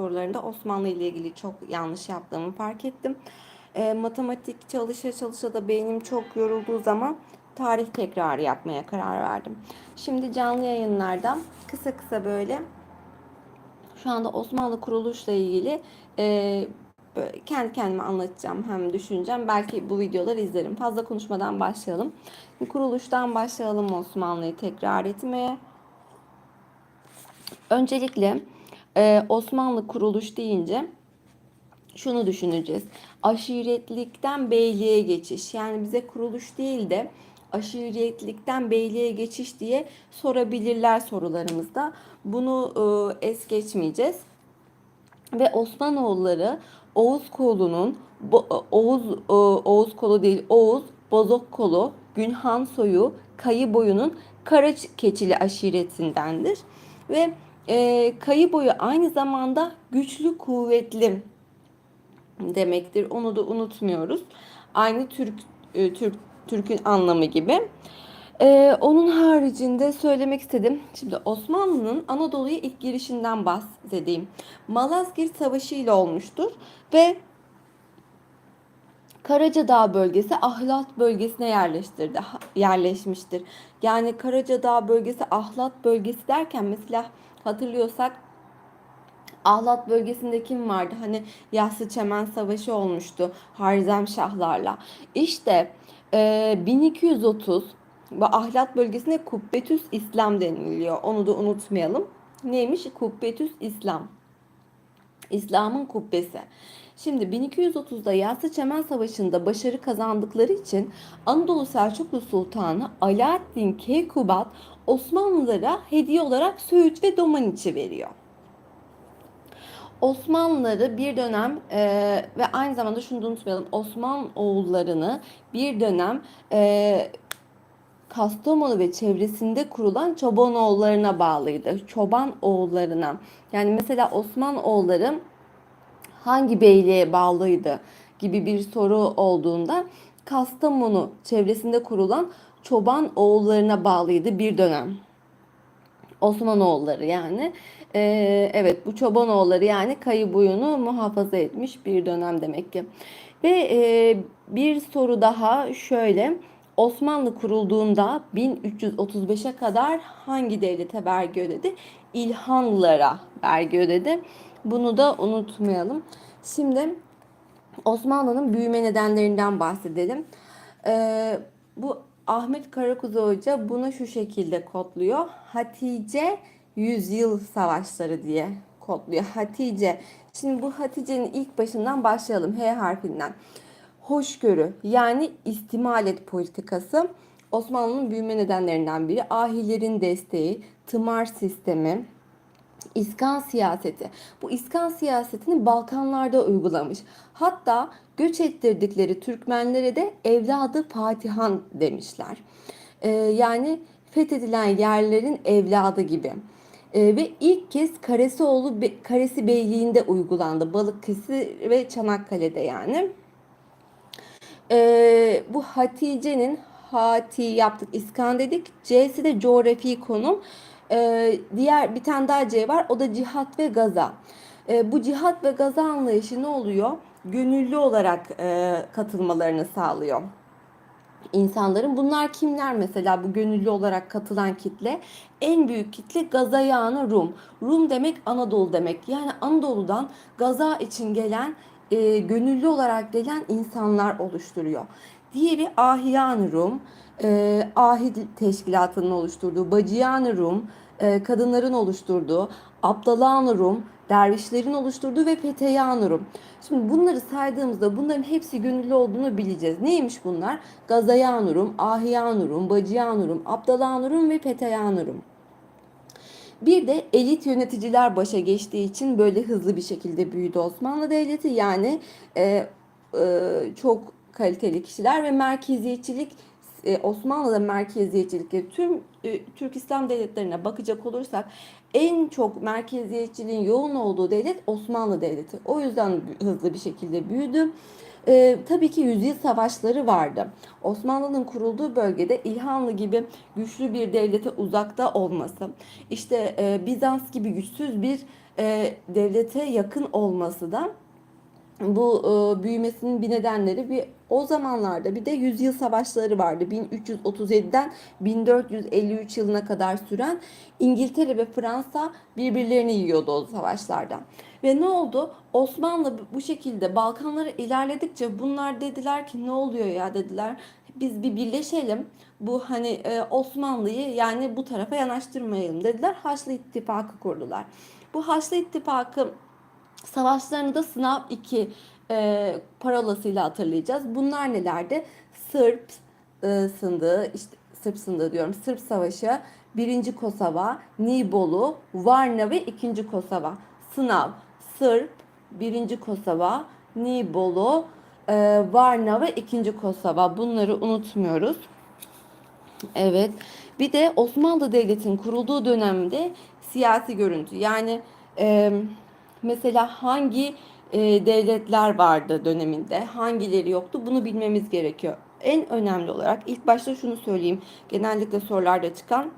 sorularında Osmanlı ile ilgili çok yanlış yaptığımı fark ettim. E, matematik çalışa çalışa da beynim çok yorulduğu zaman tarih tekrarı yapmaya karar verdim. Şimdi canlı yayınlardan kısa kısa böyle şu anda Osmanlı kuruluşla ilgili e, kendi kendime anlatacağım hem düşüneceğim. Belki bu videoları izlerim. Fazla konuşmadan başlayalım. Kuruluştan başlayalım Osmanlı'yı tekrar etmeye. Öncelikle e, Osmanlı kuruluş deyince şunu düşüneceğiz. Aşiretlikten beyliğe geçiş. Yani bize kuruluş değil de aşiretlikten beyliğe geçiş diye sorabilirler sorularımızda. Bunu e, es geçmeyeceğiz. Ve Osmanoğulları Oğuz kolunun Bo- Oğuz e, Oğuz kolu değil Oğuz Bozok kolu Günhan soyu Kayı boyunun Karakeçili aşiretindendir. Ve e, Kayı boyu aynı zamanda güçlü kuvvetli demektir. Onu da unutmuyoruz. Aynı Türk e, Türk Türk'ün anlamı gibi. Ee, onun haricinde söylemek istedim. Şimdi Osmanlı'nın Anadolu'ya ilk girişinden bahsedeyim. Malazgirt Savaşı ile olmuştur ve Karacadağ bölgesi Ahlat bölgesine yerleştirdi, yerleşmiştir. Yani Karacadağ bölgesi Ahlat bölgesi derken mesela hatırlıyorsak Ahlat bölgesinde kim vardı? Hani Yassı Çemen Savaşı olmuştu Harizemşahlarla. İşte e, 1230 bu Ahlat bölgesine Kubbetüs İslam deniliyor. Onu da unutmayalım. Neymiş? Kubbetüs İslam. İslam'ın kubbesi. Şimdi 1230'da Yassı Çemen Savaşı'nda başarı kazandıkları için Anadolu Selçuklu Sultanı Alaaddin Keykubat Osmanlılara hediye olarak Söğüt ve Domaniçi veriyor. Osmanlıları bir dönem e, ve aynı zamanda şunu da unutmayalım Osman oğullarını bir dönem e, Kastamonu ve çevresinde kurulan çoban oğullarına bağlıydı. Çoban oğullarına. Yani mesela Osman oğulları hangi beyliğe bağlıydı gibi bir soru olduğunda Kastamonu çevresinde kurulan çoban oğullarına bağlıydı bir dönem. Osmanoğulları yani. Ee, evet bu Çobanoğulları yani kayı boyunu muhafaza etmiş bir dönem demek ki. Ve e, bir soru daha şöyle. Osmanlı kurulduğunda 1335'e kadar hangi devlete vergi ödedi? İlhanlılara vergi ödedi. Bunu da unutmayalım. Şimdi Osmanlı'nın büyüme nedenlerinden bahsedelim. Ee, bu Ahmet Karakuzu Hoca bunu şu şekilde kodluyor. Hatice yüzyıl savaşları diye kodluyor. Hatice. Şimdi bu Hatice'nin ilk başından başlayalım. H harfinden. Hoşgörü yani istimalet politikası Osmanlı'nın büyüme nedenlerinden biri. Ahilerin desteği, tımar sistemi, İskan siyaseti. Bu İskan siyasetini Balkanlarda uygulamış. Hatta göç ettirdikleri Türkmenlere de evladı Fatihan demişler. Ee, yani fethedilen yerlerin evladı gibi. Ee, ve ilk kez Karesioğlu Karesi Beyliği'nde uygulandı. Balıkesir ve Çanakkale'de yani. Ee, bu Hatice'nin Hati yaptık, İskan dedik. C'si de coğrafi konum. Ee, diğer bir tane daha C var. O da cihat ve gaza. Ee, bu cihat ve gaza anlayışı ne oluyor? Gönüllü olarak e, katılmalarını sağlıyor insanların. Bunlar kimler mesela bu gönüllü olarak katılan kitle? En büyük kitle Gazayanı Rum. Rum demek Anadolu demek. Yani Anadolu'dan Gaza için gelen, e, gönüllü olarak gelen insanlar oluşturuyor. Diğeri Ahiyan Rum, e, Ahid Teşkilatı'nın oluşturduğu, Bacıyan Rum, e, kadınların oluşturduğu, Abdalan Rum, dervişlerin oluşturduğu ve Feteyan Rum. Şimdi bunları saydığımızda bunların hepsi gönüllü olduğunu bileceğiz. Neymiş bunlar? Gazayan Rum, Ahiyan Rum, Bacıyan Rum, Abdalan Rum ve Feteyan Rum. Bir de elit yöneticiler başa geçtiği için böyle hızlı bir şekilde büyüdü Osmanlı Devleti. Yani e, e, çok kaliteli kişiler ve merkeziyetçilik e, Osmanlı'da merkeziyetçilik tüm e, Türk İslam devletlerine bakacak olursak en çok merkeziyetçiliğin yoğun olduğu devlet Osmanlı Devleti. O yüzden hızlı bir şekilde büyüdü. Ee, tabii ki yüzyıl savaşları vardı. Osmanlı'nın kurulduğu bölgede İlhanlı gibi güçlü bir devlete uzakta olması, işte e, Bizans gibi güçsüz bir e, devlete yakın olması da bu e, büyümesinin bir nedenleri bir o zamanlarda bir de yüzyıl savaşları vardı. 1337'den 1453 yılına kadar süren İngiltere ve Fransa birbirlerini yiyordu o savaşlarda. Ve ne oldu? Osmanlı bu şekilde Balkanlara ilerledikçe bunlar dediler ki ne oluyor ya dediler. Biz bir birleşelim. Bu hani e, Osmanlı'yı yani bu tarafa yanaştırmayalım dediler. Haçlı İttifakı kurdular. Bu Haçlı İttifakı Savaşlarını da sınav 2 e, parolasıyla hatırlayacağız. Bunlar nelerdi? Sırp e, sındığı, işte Sırp sındığı diyorum, Sırp Savaşı, 1. Kosova, Nibolu, Varna ve 2. Kosova. Sınav, Sırp, 1. Kosova, Nibolu, e, Varna ve 2. Kosova. Bunları unutmuyoruz. Evet. Bir de Osmanlı Devleti'nin kurulduğu dönemde siyasi görüntü. Yani e, mesela hangi e, devletler vardı döneminde, hangileri yoktu bunu bilmemiz gerekiyor. En önemli olarak ilk başta şunu söyleyeyim. Genellikle sorularda çıkan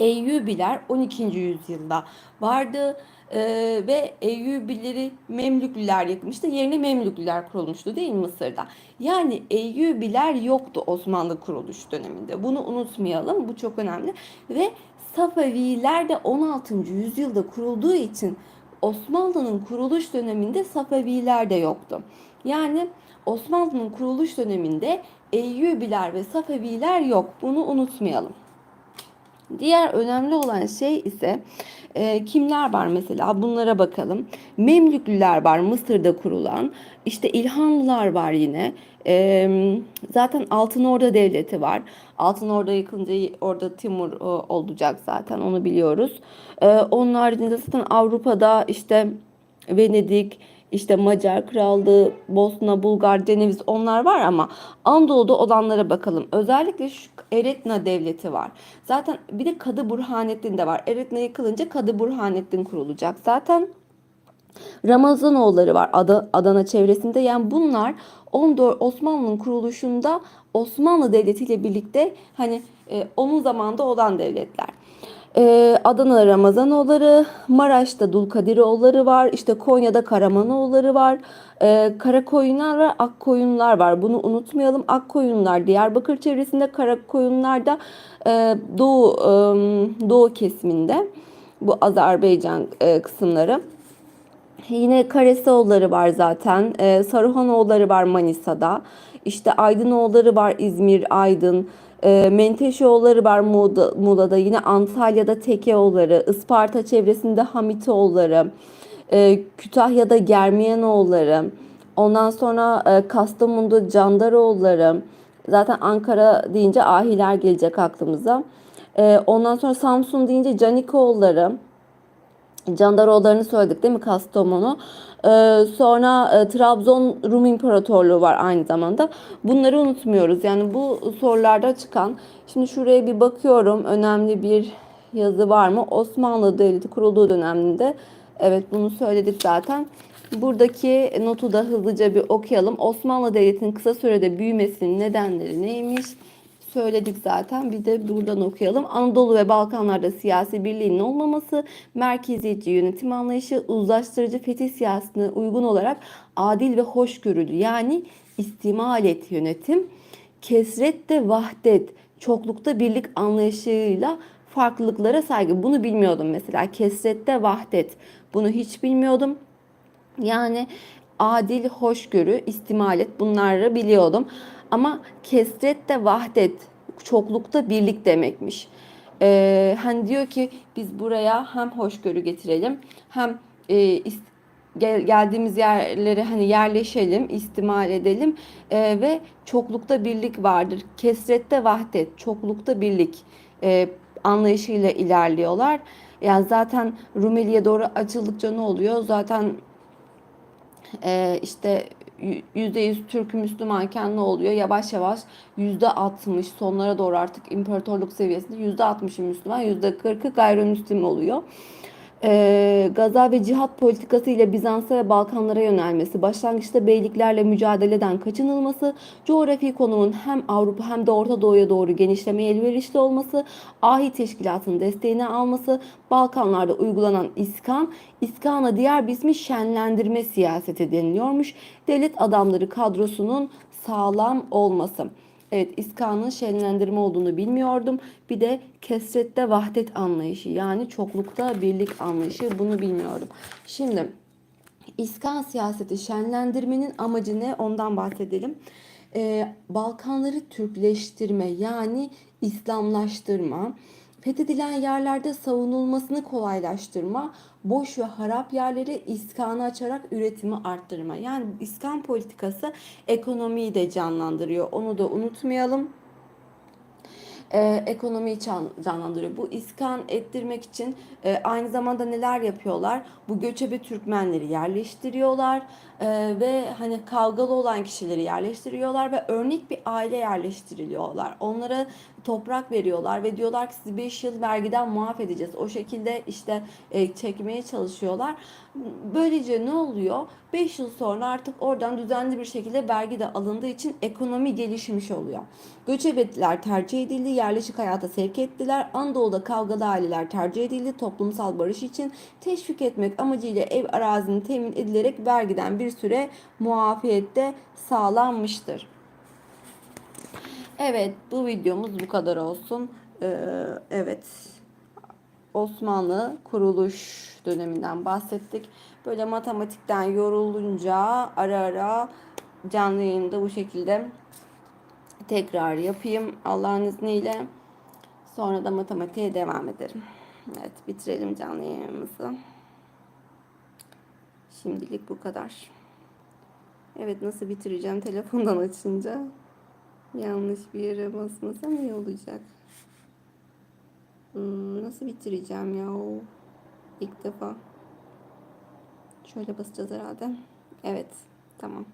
Eyyubiler 12. yüzyılda vardı e, ve Eyyubileri Memlüklüler yıkmıştı. Yerine Memlüklüler kurulmuştu değil mi Mısır'da? Yani Eyyubiler yoktu Osmanlı kuruluş döneminde. Bunu unutmayalım. Bu çok önemli. Ve Safeviler de 16. yüzyılda kurulduğu için Osmanlı'nın kuruluş döneminde Safeviler de yoktu. Yani Osmanlı'nın kuruluş döneminde Eyyubiler ve Safeviler yok. Bunu unutmayalım. Diğer önemli olan şey ise e, kimler var mesela bunlara bakalım. Memlüklüler var Mısır'da kurulan. İşte İlhanlılar var yine. E, zaten Altın Orda Devleti var. Altın Orda yıkılınca orada Timur e, olacak zaten onu biliyoruz. E, onun haricinde zaten Avrupa'da işte Venedik, işte Macar Krallığı, Bosna, Bulgar, Ceneviz onlar var ama Anadolu'da olanlara bakalım. Özellikle şu Eretna Devleti var. Zaten bir de Kadı Burhanettin de var. Eretna yıkılınca Kadı Burhanettin kurulacak. Zaten Ramazanoğulları var Adana çevresinde. Yani bunlar 14 Osmanlı'nın kuruluşunda Osmanlı Devleti ile birlikte hani e, onun zamanında olan devletler. Ee, Adana'da Ramazanoğulları, Maraş'ta Dulkadiroğulları var, işte Konya'da Karamanoğulları var, ee, Karakoyunlar ve Akkoyunlar var. Bunu unutmayalım. Akkoyunlar Diyarbakır çevresinde, Karakoyunlar da e, Doğu e, Doğu kesiminde. Bu Azerbaycan e, kısımları. Yine Karesoğulları var zaten. E, Saruhanoğulları var Manisa'da. İşte Aydınoğulları var İzmir, Aydın. E, Menteşeoğulları var Muğda, Muğla'da. Yine Antalya'da Tekeoğulları. Isparta çevresinde Hamitoğulları. E, Kütahya'da Germiyanoğulları. Ondan sonra e, Kastamonu'da Candaroğulları. Zaten Ankara deyince ahiler gelecek aklımıza. E, ondan sonra Samsun deyince Canikoğulları. Candaroğullarını söyledik değil mi Kastamonu? Ee, sonra e, Trabzon Rum İmparatorluğu var aynı zamanda. Bunları unutmuyoruz. Yani bu sorularda çıkan. Şimdi şuraya bir bakıyorum. Önemli bir yazı var mı? Osmanlı Devleti kurulduğu döneminde. Evet bunu söyledik zaten. Buradaki notu da hızlıca bir okuyalım. Osmanlı Devleti'nin kısa sürede büyümesinin nedenleri neymiş? Söyledik zaten. Bir de buradan okuyalım. Anadolu ve Balkanlarda siyasi birliğin olmaması, merkeziyetçi yönetim anlayışı, uzlaştırıcı fetih siyasetine uygun olarak adil ve hoşgörülü yani istimalet yönetim, kesrette vahdet, çoklukta birlik anlayışıyla farklılıklara saygı. Bunu bilmiyordum mesela. Kesrette vahdet. Bunu hiç bilmiyordum. Yani adil, hoşgörü, istimalet bunları biliyordum. Ama kesret de vahdet, çoklukta birlik demekmiş. Ee, hani diyor ki biz buraya hem hoşgörü getirelim hem e, gel, geldiğimiz yerlere hani yerleşelim, istimal edelim e, ve çoklukta birlik vardır. Kesrette vahdet, çoklukta birlik e, anlayışıyla ilerliyorlar. Yani zaten Rumeli'ye doğru açıldıkça ne oluyor? Zaten e, işte %100 Türk Müslümanken ne oluyor? Yavaş yavaş %60 sonlara doğru artık imparatorluk seviyesinde %60'ı Müslüman, %40'ı gayrimüslim oluyor. E, Gaza ve cihat politikası ile Bizans'a ve Balkanlara yönelmesi, başlangıçta beyliklerle mücadeleden kaçınılması, coğrafi konumun hem Avrupa hem de Orta Doğu'ya doğru genişlemeye elverişli olması, ahi teşkilatın desteğini alması, Balkanlarda uygulanan iskan, iskana diğer bir ismi şenlendirme siyaseti deniliyormuş. Devlet adamları kadrosunun sağlam olması. Evet, iskanın şenlendirme olduğunu bilmiyordum. Bir de kesrette vahdet anlayışı yani çoklukta birlik anlayışı bunu bilmiyordum. Şimdi iskan siyaseti şenlendirmenin amacı ne ondan bahsedelim. Ee, Balkanları Türkleştirme yani İslamlaştırma, fethedilen yerlerde savunulmasını kolaylaştırma, boş ve harap yerleri iskanı açarak üretimi arttırma. Yani iskan politikası ekonomiyi de canlandırıyor. Onu da unutmayalım e, ekonomiyi can- canlandırıyor. Bu iskan ettirmek için e, aynı zamanda neler yapıyorlar? Bu göçebe Türkmenleri yerleştiriyorlar e, ve hani kavgalı olan kişileri yerleştiriyorlar ve örnek bir aile yerleştiriliyorlar. Onlara toprak veriyorlar ve diyorlar ki sizi 5 yıl vergiden muaf edeceğiz. O şekilde işte e, çekmeye çalışıyorlar. Böylece ne oluyor? 5 yıl sonra artık oradan düzenli bir şekilde vergi de alındığı için ekonomi gelişmiş oluyor. Göçebetler tercih edildi, yerleşik hayata sevk ettiler. Anadolu'da kavgalı aileler tercih edildi. Toplumsal barış için teşvik etmek amacıyla ev arazinin temin edilerek vergiden bir süre muafiyette sağlanmıştır. Evet, bu videomuz bu kadar olsun. Ee, evet, Osmanlı kuruluş döneminden bahsettik. Böyle matematikten yorulunca ara ara canlı yayında bu şekilde tekrar yapayım Allah'ın izniyle. Sonra da matematiğe devam ederim. Evet, bitirelim canlı yayınımızı. Şimdilik bu kadar. Evet, nasıl bitireceğim telefondan açınca? Yanlış bir yere basmasam iyi olacak. Hmm, nasıl bitireceğim ya ilk defa. Şöyle basacağız herhalde. Evet. Tamam.